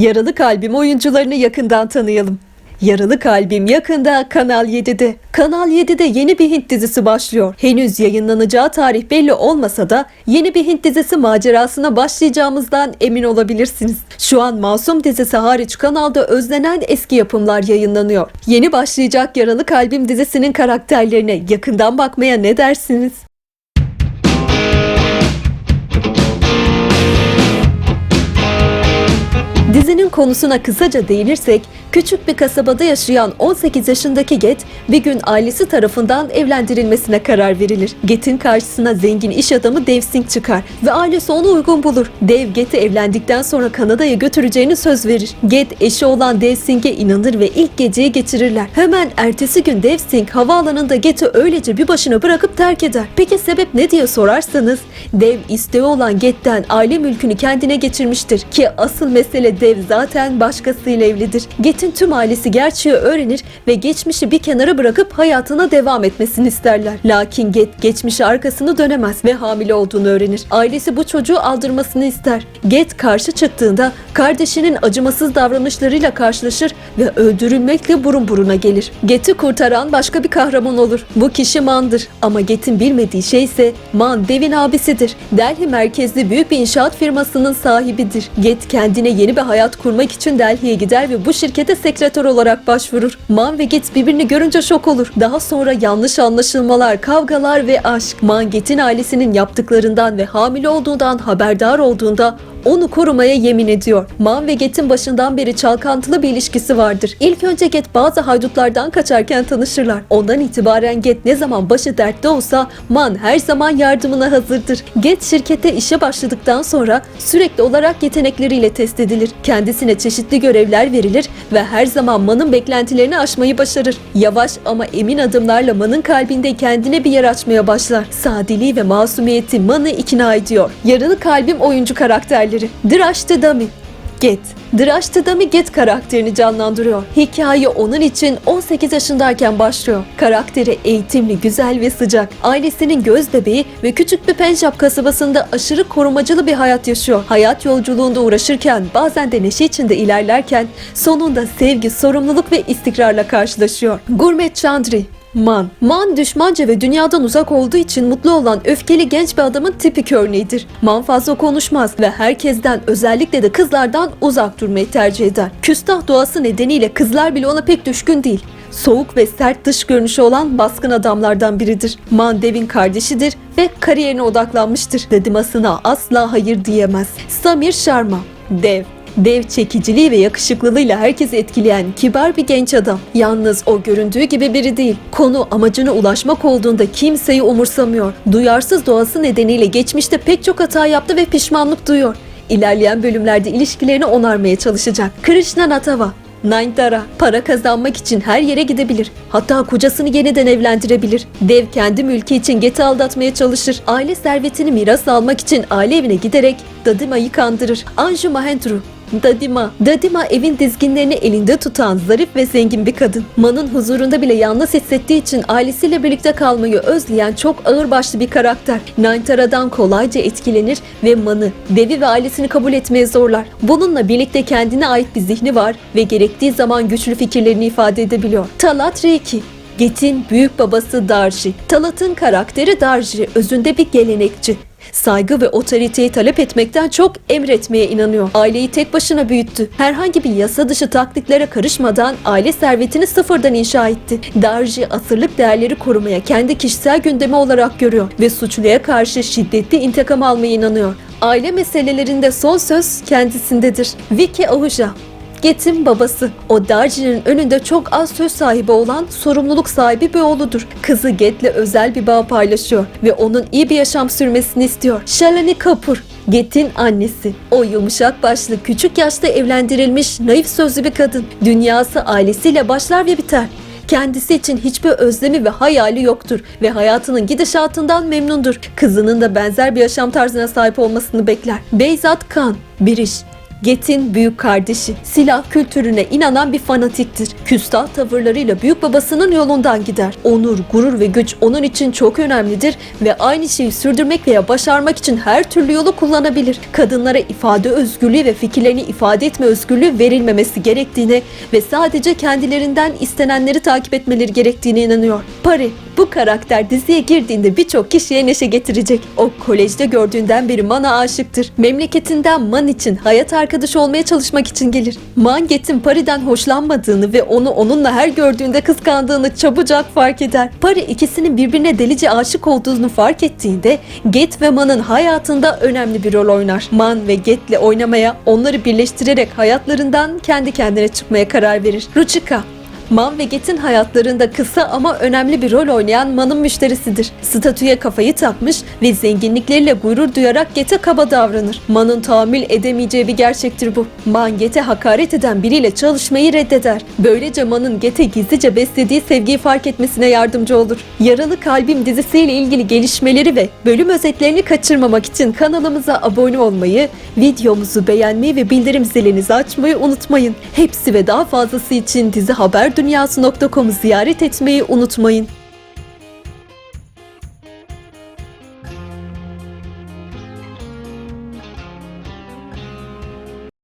Yaralı Kalbim oyuncularını yakından tanıyalım. Yaralı Kalbim yakında Kanal 7'de. Kanal 7'de yeni bir Hint dizisi başlıyor. Henüz yayınlanacağı tarih belli olmasa da yeni bir Hint dizisi macerasına başlayacağımızdan emin olabilirsiniz. Şu an Masum dizisi hariç kanalda özlenen eski yapımlar yayınlanıyor. Yeni başlayacak Yaralı Kalbim dizisinin karakterlerine yakından bakmaya ne dersiniz? Dizinin konusuna kısaca değinirsek, küçük bir kasabada yaşayan 18 yaşındaki Get, bir gün ailesi tarafından evlendirilmesine karar verilir. Get'in karşısına zengin iş adamı Dave Singh çıkar ve ailesi onu uygun bulur. Dave, Get'i evlendikten sonra Kanada'ya götüreceğini söz verir. Get, eşi olan Dave Singh'e inanır ve ilk geceyi geçirirler. Hemen ertesi gün Dave Singh havaalanında Get'i öylece bir başına bırakıp terk eder. Peki sebep ne diye sorarsanız, Dave isteği olan Get'ten aile mülkünü kendine geçirmiştir ki asıl mesele Dev zaten başkasıyla evlidir. Get'in tüm ailesi gerçeği öğrenir ve geçmişi bir kenara bırakıp hayatına devam etmesini isterler. Lakin Get geçmişi arkasını dönemez ve hamile olduğunu öğrenir. Ailesi bu çocuğu aldırmasını ister. Get karşı çıktığında kardeşinin acımasız davranışlarıyla karşılaşır ve öldürülmekle burun buruna gelir. Get'i kurtaran başka bir kahraman olur. Bu kişi Man'dır. Ama Get'in bilmediği şey ise Man Dev'in abisidir. Delhi merkezli büyük bir inşaat firmasının sahibidir. Get kendine yeni bir hayat kurmak için Delhi'ye gider ve bu şirkete sekreter olarak başvurur. Man ve Get birbirini görünce şok olur. Daha sonra yanlış anlaşılmalar, kavgalar ve aşk. Man Get'in ailesinin yaptıklarından ve hamile olduğundan haberdar olduğunda onu korumaya yemin ediyor. Man ve Get'in başından beri çalkantılı bir ilişkisi vardır. İlk önce Get bazı haydutlardan kaçarken tanışırlar. Ondan itibaren Get ne zaman başı dertte olsa Man her zaman yardımına hazırdır. Get şirkete işe başladıktan sonra sürekli olarak yetenekleriyle test edilir. Kendisine çeşitli görevler verilir ve her zaman Man'ın beklentilerini aşmayı başarır. Yavaş ama emin adımlarla Man'ın kalbinde kendine bir yer açmaya başlar. Sadeliği ve masumiyeti Man'ı ikna ediyor. Yaralı kalbim oyuncu karakterleri. Drash the Dummy Get. Drash the Dummy Get karakterini canlandırıyor. Hikaye onun için 18 yaşındayken başlıyor. Karakteri eğitimli, güzel ve sıcak. Ailesinin göz bebeği ve küçük bir Pencap kasabasında aşırı korumacılı bir hayat yaşıyor. Hayat yolculuğunda uğraşırken bazen de neşe içinde ilerlerken sonunda sevgi, sorumluluk ve istikrarla karşılaşıyor. Gurmet Chandri Man. Man düşmanca ve dünyadan uzak olduğu için mutlu olan öfkeli genç bir adamın tipik örneğidir. Man fazla konuşmaz ve herkesten özellikle de kızlardan uzak durmayı tercih eder. Küstah doğası nedeniyle kızlar bile ona pek düşkün değil. Soğuk ve sert dış görünüşü olan baskın adamlardan biridir. Man Dev'in kardeşidir ve kariyerine odaklanmıştır. Dedimasına asla hayır diyemez. Samir Sharma Dev Dev çekiciliği ve yakışıklılığıyla herkesi etkileyen kibar bir genç adam. Yalnız o göründüğü gibi biri değil. Konu amacına ulaşmak olduğunda kimseyi umursamıyor. Duyarsız doğası nedeniyle geçmişte pek çok hata yaptı ve pişmanlık duyuyor. İlerleyen bölümlerde ilişkilerini onarmaya çalışacak. Krishna Natava Nayntara para kazanmak için her yere gidebilir. Hatta kocasını yeniden evlendirebilir. Dev kendi mülkü için Get'i aldatmaya çalışır. Aile servetini miras almak için aile evine giderek Dadima'yı kandırır. Anju Mahendru Dadima. Dadima evin dizginlerini elinde tutan zarif ve zengin bir kadın. Man'ın huzurunda bile yalnız hissettiği için ailesiyle birlikte kalmayı özleyen çok ağırbaşlı bir karakter. Naintara'dan kolayca etkilenir ve Man'ı, Devi ve ailesini kabul etmeye zorlar. Bununla birlikte kendine ait bir zihni var ve gerektiği zaman güçlü fikirlerini ifade edebiliyor. Talat Reiki Get'in büyük babası Darji. Talat'ın karakteri Darji özünde bir gelenekçi. Saygı ve otoriteyi talep etmekten çok emretmeye inanıyor. Aileyi tek başına büyüttü. Herhangi bir yasa dışı taktiklere karışmadan aile servetini sıfırdan inşa etti. Darji asırlık değerleri korumaya kendi kişisel gündemi olarak görüyor ve suçluya karşı şiddetli intikam almaya inanıyor. Aile meselelerinde son söz kendisindedir. Vicky Ahuja Get'in babası. O Darji'nin önünde çok az söz sahibi olan sorumluluk sahibi bir oğludur. Kızı Get'le özel bir bağ paylaşıyor ve onun iyi bir yaşam sürmesini istiyor. Shalini Kapoor Get'in annesi. O yumuşak başlı, küçük yaşta evlendirilmiş, naif sözlü bir kadın. Dünyası ailesiyle başlar ve biter. Kendisi için hiçbir özlemi ve hayali yoktur ve hayatının gidişatından memnundur. Kızının da benzer bir yaşam tarzına sahip olmasını bekler. Beyzat Khan, Biriş, Get'in büyük kardeşi. Silah kültürüne inanan bir fanatiktir. Küstah tavırlarıyla büyük babasının yolundan gider. Onur, gurur ve güç onun için çok önemlidir ve aynı şeyi sürdürmek veya başarmak için her türlü yolu kullanabilir. Kadınlara ifade özgürlüğü ve fikirlerini ifade etme özgürlüğü verilmemesi gerektiğine ve sadece kendilerinden istenenleri takip etmeleri gerektiğine inanıyor. Pari, bu karakter diziye girdiğinde birçok kişiye neşe getirecek. O kolejde gördüğünden beri Man'a aşıktır. Memleketinden Man için hayat arkadaşı olmaya çalışmak için gelir. Man Get'in Pari'den hoşlanmadığını ve onu onunla her gördüğünde kıskandığını çabucak fark eder. Pari ikisinin birbirine delice aşık olduğunu fark ettiğinde Get ve Man'ın hayatında önemli bir rol oynar. Man ve Get'le oynamaya, onları birleştirerek hayatlarından kendi kendine çıkmaya karar verir. Ruchika Man ve Get'in hayatlarında kısa ama önemli bir rol oynayan Man'ın müşterisidir. Statüye kafayı takmış ve zenginlikleriyle gurur duyarak Get'e kaba davranır. Man'ın tahammül edemeyeceği bir gerçektir bu. Man Get'e hakaret eden biriyle çalışmayı reddeder. Böylece Man'ın Get'e gizlice beslediği sevgiyi fark etmesine yardımcı olur. Yaralı Kalbim dizisiyle ilgili gelişmeleri ve bölüm özetlerini kaçırmamak için kanalımıza abone olmayı, videomuzu beğenmeyi ve bildirim zilinizi açmayı unutmayın. Hepsi ve daha fazlası için dizi haber dünyası.com'u ziyaret etmeyi unutmayın.